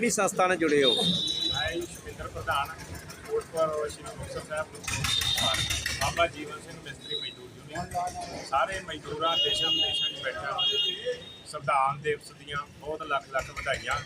ਕਿਹੜੀ ਸੰਸਥਾ ਨਾਲ ਜੁੜੇ ਹੋ? ਮੈਂ ਜੀ ਸ਼ਮਿੰਦਰ ਪ੍ਰਧਾਨ ਕੋਟਪੁਰ ਸ਼੍ਰੀ ਮੁਕਤਸਰ ਸਾਹਿਬ ਬਾਬਾ ਜੀਵਨ ਸਿੰਘ ਮਿਸਤਰੀ ਮਜ਼ਦੂਰ ਯੂਨੀਅਨ। ਸਾਰੇ ਮਜ਼ਦੂਰਾਂ, ਦੇਸ਼ਾਂ ਵਿਦੇਸ਼ਾਂ 'ਚ ਬੈਠਾ। ਸੰਵਿਧਾਨ ਦਿਵਸ ਦੀਆਂ ਬਹੁਤ ਲੱਖ ਲੱਖ ਵਧਾਈਆਂ।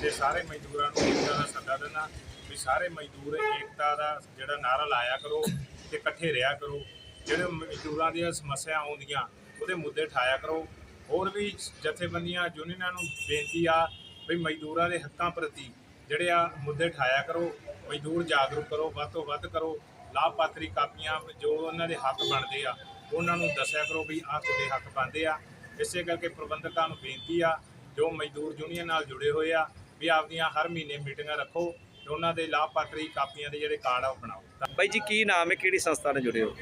ਤੇ ਸਾਰੇ ਮਜ਼ਦੂਰਾਂ ਨੂੰ ਏਕਤਾ ਦਾ ਸੱਦਾ ਦੇਣਾ ਵੀ ਸਾਰੇ ਮਜ਼ਦੂਰ ਏਕਤਾ ਦਾ ਜਿਹੜਾ ਨਾਰਾ ਲਾਇਆ ਕਰੋ ਤੇ ਇਕੱਠੇ ਰਿਹਾ ਕਰੋ। ਜਿਹੜੇ ਮਜ਼ਦੂਰਾਂ ਦੀਆਂ ਸਮੱਸਿਆ ਆਉਂਦੀਆਂ, ਉਹਦੇ ਮੁੱਦੇ ਠਾਇਆ ਕਰੋ। ਹੋਰ ਵੀ ਜਥੇਬੰਦੀਆਂ, ਯੂਨੀਅਨਾਂ ਨੂੰ ਬੇਨਤੀ ਆ ਵੀ ਮਜ਼ਦੂਰਾਂ ਦੇ ਹੱਕਾਂ ਪ੍ਰਤੀ ਜਿਹੜੇ ਆ ਮੁੱਦੇ ਠਾਇਆ ਕਰੋ ਮਜ਼ਦੂਰ ਜਾਗਰੂਕ ਕਰੋ ਵੱਧ ਤੋਂ ਵੱਧ ਕਰੋ ਲਾਭਪਾਤਰੀ ਕਾਪੀਆਂ ਜੋ ਉਹਨਾਂ ਦੇ ਹੱਕ ਬਣਦੇ ਆ ਉਹਨਾਂ ਨੂੰ ਦੱਸਿਆ ਕਰੋ ਵੀ ਆਹ ਤੁਹਾਡੇ ਹੱਕ ਬਣਦੇ ਆ। ਇਸੇ ਕਰਕੇ ਪ੍ਰਬੰਧਕਾਂ ਨੂੰ ਬੇਨਤੀ ਆ ਜੋ ਮਜ਼ਦੂਰ ਯੂਨੀਅਨ ਨਾਲ ਜੁੜੇ ਹੋਏ ਆ ਵੀ ਆਪਦੀਆਂ ਹਰ ਮਹੀਨੇ ਮੀਟਿੰਗਾਂ ਰੱਖੋ ਤੇ ਉਹਨਾਂ ਦੇ ਲਾਭਪਾਤਰੀ ਕਾਪੀਆਂ ਦੇ ਜਿਹੜੇ ਕਾਰਡ ਆ ਉਹ ਬਣਾਓ। ਬਾਈ ਜੀ ਕੀ ਨਾਮ ਹੈ? ਕਿਹੜੀ ਸੰਸਥਾ ਨਾਲ ਜੁੜੇ ਹੋ?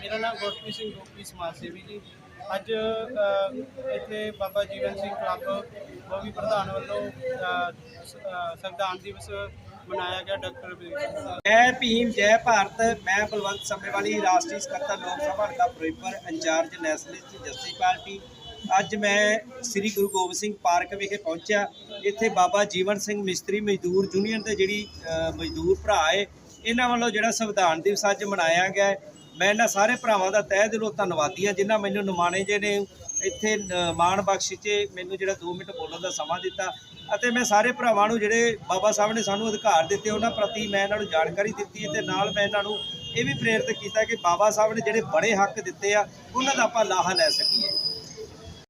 ਮੇਰਾ ਨਾਮ ਗੁਰਪ੍ਰੀਤ ਸਿੰਘ ਗੋਪੀ ਸਮਾਜ ਸੇਵੀ ਜੀ। ਅੱਜ ਇੱਥੇ ਬਾਬਾ ਜੀਵਨ ਸਿੰਘ ਕਲੱਬ ਬੋਗੀ ਪ੍ਰਧਾਨ ਵੱਲੋਂ ਸੰਵਿਧਾਨ ਦਿਵਸ ਮਨਾਇਆ ਗਿਆ, ਡਾਕਟਰ ਬੀਰ ਜੈ ਭੀਮ, ਜੈ ਭਾਰਤ, ਮੈਂ ਬਲਵੰਤ ਸਮੇਵਾਲੀ, ਰਾਸ਼ਟਰੀ ਸਕੱਤਰ ਲੋਕ ਸਭਾ ਹਲਕਾ Firozpur incharge nationalist justice party. ਅੱਜ ਮੈਂ ਸ੍ਰੀ ਗੁਰੂ ਗੋਬਿੰਦ ਸਿੰਘ ਪਾਰਕ ਵਿਖੇ ਪਹੁੰਚਿਆ। ਇੱਥੇ ਬਾਬਾ ਜੀਵਨ ਸਿੰਘ ਮਿਸਤਰੀ ਮਜ਼ਦੂਰ ਯੂਨੀਅਨ ਦੇ ਜਿਹੜੀ ਮਜ਼ਦੂਰ ਭਰਾ ਏ ਇਹਨਾਂ ਵੱਲੋਂ ਜਿਹੜਾ ਸੰਵਿਧਾਨ ਦਿਵਸ ਅੱਜ ਮਨਾਇਆ ਗਿਆ ਮੈਂ ਇਹਨਾਂ ਸਾਰੇ ਭਰਾਵਾਂ ਦਾ ਤਹਿ ਦਿਲੋਂ ਧੰਨਵਾਦੀ ਹਾਂ, ਜਿਨ੍ਹਾਂ ਮੈਨੂੰ ਨਿਮਾਣੇ ਜੇ ਨੇ ਇੱਥੇ ਮਾਣ ਬਖਸ਼ 'ਚ ਮੈਨੂੰ ਜਿਹੜਾ 2 ਮਿੰਟ ਬੋਲਣ ਦਾ ਸਮਾਂ ਦਿੱਤਾ ਅਤੇ ਮੈਂ ਸਾਰੇ ਭਰਾਵਾਂ ਨੂੰ ਜਿਹੜੇ ਬਾਬਾ ਸਾਹਿਬ ਨੇ ਸਾਨੂੰ ਅਧਿਕਾਰ ਦਿੱਤੇ, ਉਹਨਾਂ ਪ੍ਰਤੀ ਮੈਂ ਇਹਨਾਂ ਨੂੰ ਜਾਣਕਾਰੀ ਦਿੱਤੀ ਤੇ ਨਾਲ ਮੈਂ ਇਹਨਾਂ ਨੂੰ ਇਹ ਵੀ ਪ੍ਰੇਰਿਤ ਕੀਤਾ ਕਿ ਬਾਬਾ ਸਾਹਿਬ ਨੇ ਜਿਹੜੇ ਬੜੇ ਹੱਕ ਦਿੱਤੇ ਆ, ਉਹਨਾਂ ਦਾ ਆਪਾਂ ਲਾਹਾ ਲੈ ਸਕੀਏ।